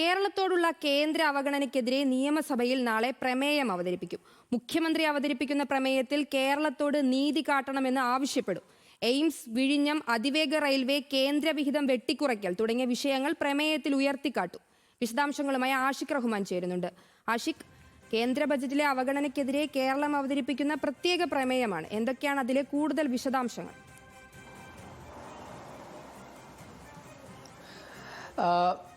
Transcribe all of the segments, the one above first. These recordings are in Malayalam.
കേരളത്തോടുള്ള കേന്ദ്ര അവഗണനയ്ക്കെതിരെ നിയമസഭയിൽ നാളെ പ്രമേയം അവതരിപ്പിക്കും. മുഖ്യമന്ത്രി അവതരിപ്പിക്കുന്ന പ്രമേയത്തിൽ കേരളത്തോട് നീതി കാട്ടണമെന്ന് ആവശ്യപ്പെടും. എയിംസ് വിഴിഞ്ഞം അതിവേഗ റെയിൽവേ കേന്ദ്രവിഹിതം വെട്ടിക്കുറയ്ക്കൽ തുടങ്ങിയ വിഷയങ്ങൾ പ്രമേയത്തിൽ ഉയർത്തിക്കാട്ടും. വിശദാംശങ്ങളുമായി ആഷിഖ് റഹ്മാൻ ചേരുന്നുണ്ട്. ആഷിഖ് കേന്ദ്ര ബജറ്റിലെ അവഗണനയ്ക്കെതിരെ കേരളം അവതരിപ്പിക്കുന്ന പ്രത്യേക പ്രമേയമാണ്. എന്തൊക്കെയാണ് അതിലെ കൂടുതൽ വിശദാംശങ്ങൾ?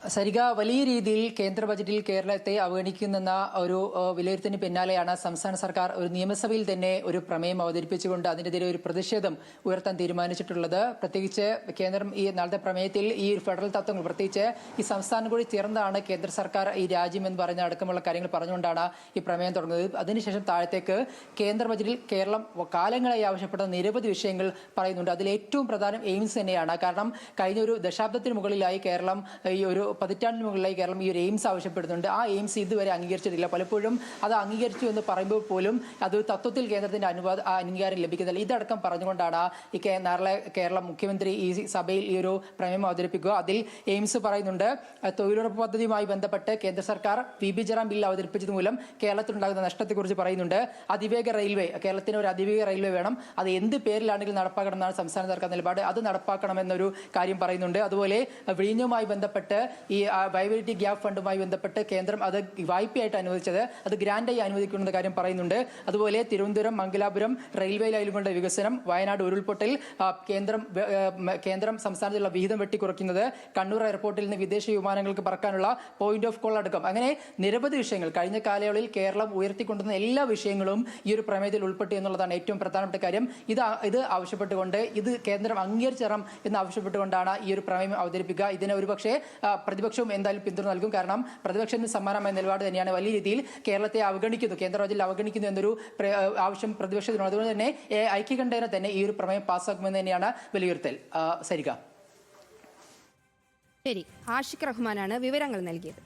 സരിക വലിയ രീതിയിൽ കേന്ദ്ര ബജറ്റിൽ കേരളത്തെ അവഗണിക്കുന്നെന്ന ഒരു വിലയിരുത്തിന് പിന്നാലെയാണ് സംസ്ഥാന സർക്കാർ ഒരു നിയമസഭയിൽ തന്നെ ഒരു പ്രമേയം അവതരിപ്പിച്ചുകൊണ്ട് അതിനെതിരെ ഒരു പ്രതിഷേധം ഉയർത്താൻ തീരുമാനിച്ചിട്ടുള്ളത്. പ്രത്യേകിച്ച് കേന്ദ്രം ഈ നാളത്തെ പ്രമേയത്തിൽ ഈ ഫെഡറൽ തത്വങ്ങൾ പ്രത്യേകിച്ച് ഈ സംസ്ഥാനം കൂടി ചേർന്നാണ് കേന്ദ്ര സർക്കാർ ഈ രാജ്യം എന്ന് പറഞ്ഞ അടക്കമുള്ള കാര്യങ്ങൾ പറഞ്ഞുകൊണ്ടാണ് ഈ പ്രമേയം തുടങ്ങുന്നത്. അതിനുശേഷം താഴത്തേക്ക് കേന്ദ്ര ബജറ്റിൽ കേരളം കാലങ്ങളായി ആവശ്യപ്പെട്ട നിരവധി വിഷയങ്ങൾ പറയുന്നുണ്ട്. അതിൽ ഏറ്റവും പ്രധാനം എയിംസ് തന്നെയാണ്. കാരണം കഴിഞ്ഞ ഒരു ദശാബ്ദത്തിന് മുകളിലായി കേരളം ഈ ഒരു പതിറ്റാണ്ടിന് മുകളിലായി കേരളം ഈ ഒരു എയിംസ് ആവശ്യപ്പെടുന്നുണ്ട്. ആ എയിംസ് ഇതുവരെ അംഗീകരിച്ചിട്ടില്ല. പലപ്പോഴും അത് അംഗീകരിച്ചു എന്ന് പറയുമ്പോൾ പോലും അത് തത്വത്തിൽ കേന്ദ്രത്തിന്റെ അനുവാദ അംഗീകാരം ലഭിക്കുന്നില്ല. ഇതടക്കം പറഞ്ഞുകൊണ്ടാണ് ഈ നാളെ കേരള മുഖ്യമന്ത്രി ഈ സഭയിൽ ഈ ഒരു പ്രമേയം അവതരിപ്പിക്കുക. അതിൽ എയിംസ് പറയുന്നുണ്ട് തൊഴിലുറപ്പ് പദ്ധതിയുമായി ബന്ധപ്പെട്ട് കേന്ദ്ര സർക്കാർ വി. ബി. ജറാം ബിൽ അവതരിപ്പിച്ചത് മൂലം കേരളത്തിലുണ്ടാകുന്ന നഷ്ടത്തെക്കുറിച്ച് പറയുന്നുണ്ട്. അതിവേഗ റെയിൽവേ കേരളത്തിന് ഒരു അതിവേഗ റെയിൽവേ വേണം. അത് എന്ത് പേരിലാണെങ്കിലും നടപ്പാക്കണം എന്നാണ് സംസ്ഥാന സർക്കാർ നിലപാട്. അത് നടപ്പാക്കണമെന്നൊരു കാര്യം പറയുന്നുണ്ട്. അതുപോലെ വിഴിഞ്ഞുമായി ബന്ധപ്പെട്ട് ഈ വൈബിലിറ്റി ഗ്യാപ് ഫണ്ടുമായി ബന്ധപ്പെട്ട് കേന്ദ്രം അത് വായ്പയായിട്ട് അനുവദിച്ചത്. അത് ഗ്രാൻഡായി അനുവദിക്കുന്ന കാര്യം പറയുന്നുണ്ട്. അതുപോലെ തിരുവനന്തപുരം മംഗലാപുരം റെയിൽവേ ലൈനുകളുടെ വികസനം വയനാട് ഉരുൾപൊട്ടൽ കേന്ദ്രം കേന്ദ്രം സംസ്ഥാനത്തുള്ള വിഹിതം വെട്ടിക്കുറയ്ക്കുന്നത് കണ്ണൂർ എയർപോർട്ടിൽ നിന്ന് വിദേശ വിമാനങ്ങൾക്ക് പറക്കാനുള്ള പോയിന്റ് ഓഫ് കോൾ അടക്കം. അങ്ങനെ നിരവധി വിഷയങ്ങൾ കഴിഞ്ഞ കാലയളവിൽ കേരളം ഉയർത്തിക്കൊണ്ടുവന്ന എല്ലാ വിഷയങ്ങളും ഈ ഒരു പ്രമേയത്തിൽ ഉൾപ്പെട്ടു എന്നുള്ളതാണ് ഏറ്റവും പ്രധാനപ്പെട്ട കാര്യം. ഇത് ഇത് ആവശ്യപ്പെട്ടുകൊണ്ട് ഇത് കേന്ദ്രം അംഗീകരിച്ചറം എന്ന് ആവശ്യപ്പെട്ടുകൊണ്ടാണ് ഈ ഒരു പ്രമേയം അവതരിപ്പിക്കുക. ഇതിനെ ഒരുപക്ഷെ പ്രതിപക്ഷവും എന്തായാലും പിന്തുണ നൽകും. കാരണം പ്രതിപക്ഷത്തിന് സമാനമായ നിലപാട് തന്നെയാണ്. വലിയ രീതിയിൽ കേരളത്തെ അവഗണിക്കുന്നു. കേന്ദ്ര ബജറ്റിൽ അവഗണിക്കുന്നു എന്നൊരു ആവശ്യം പ്രതിപക്ഷത്തിനുണ്ട്. അതുകൊണ്ട് തന്നെ ഐക്യകണ്ഠേന തന്നെ ഈ ഒരു പ്രമേയം പാസ്സാക്കുമെന്ന് തന്നെയാണ് വിലയിരുത്തൽ. സരിക ശരി. ആഷിഖ് റഹ്മാനാണ് വിവരങ്ങൾ നൽകിയത്.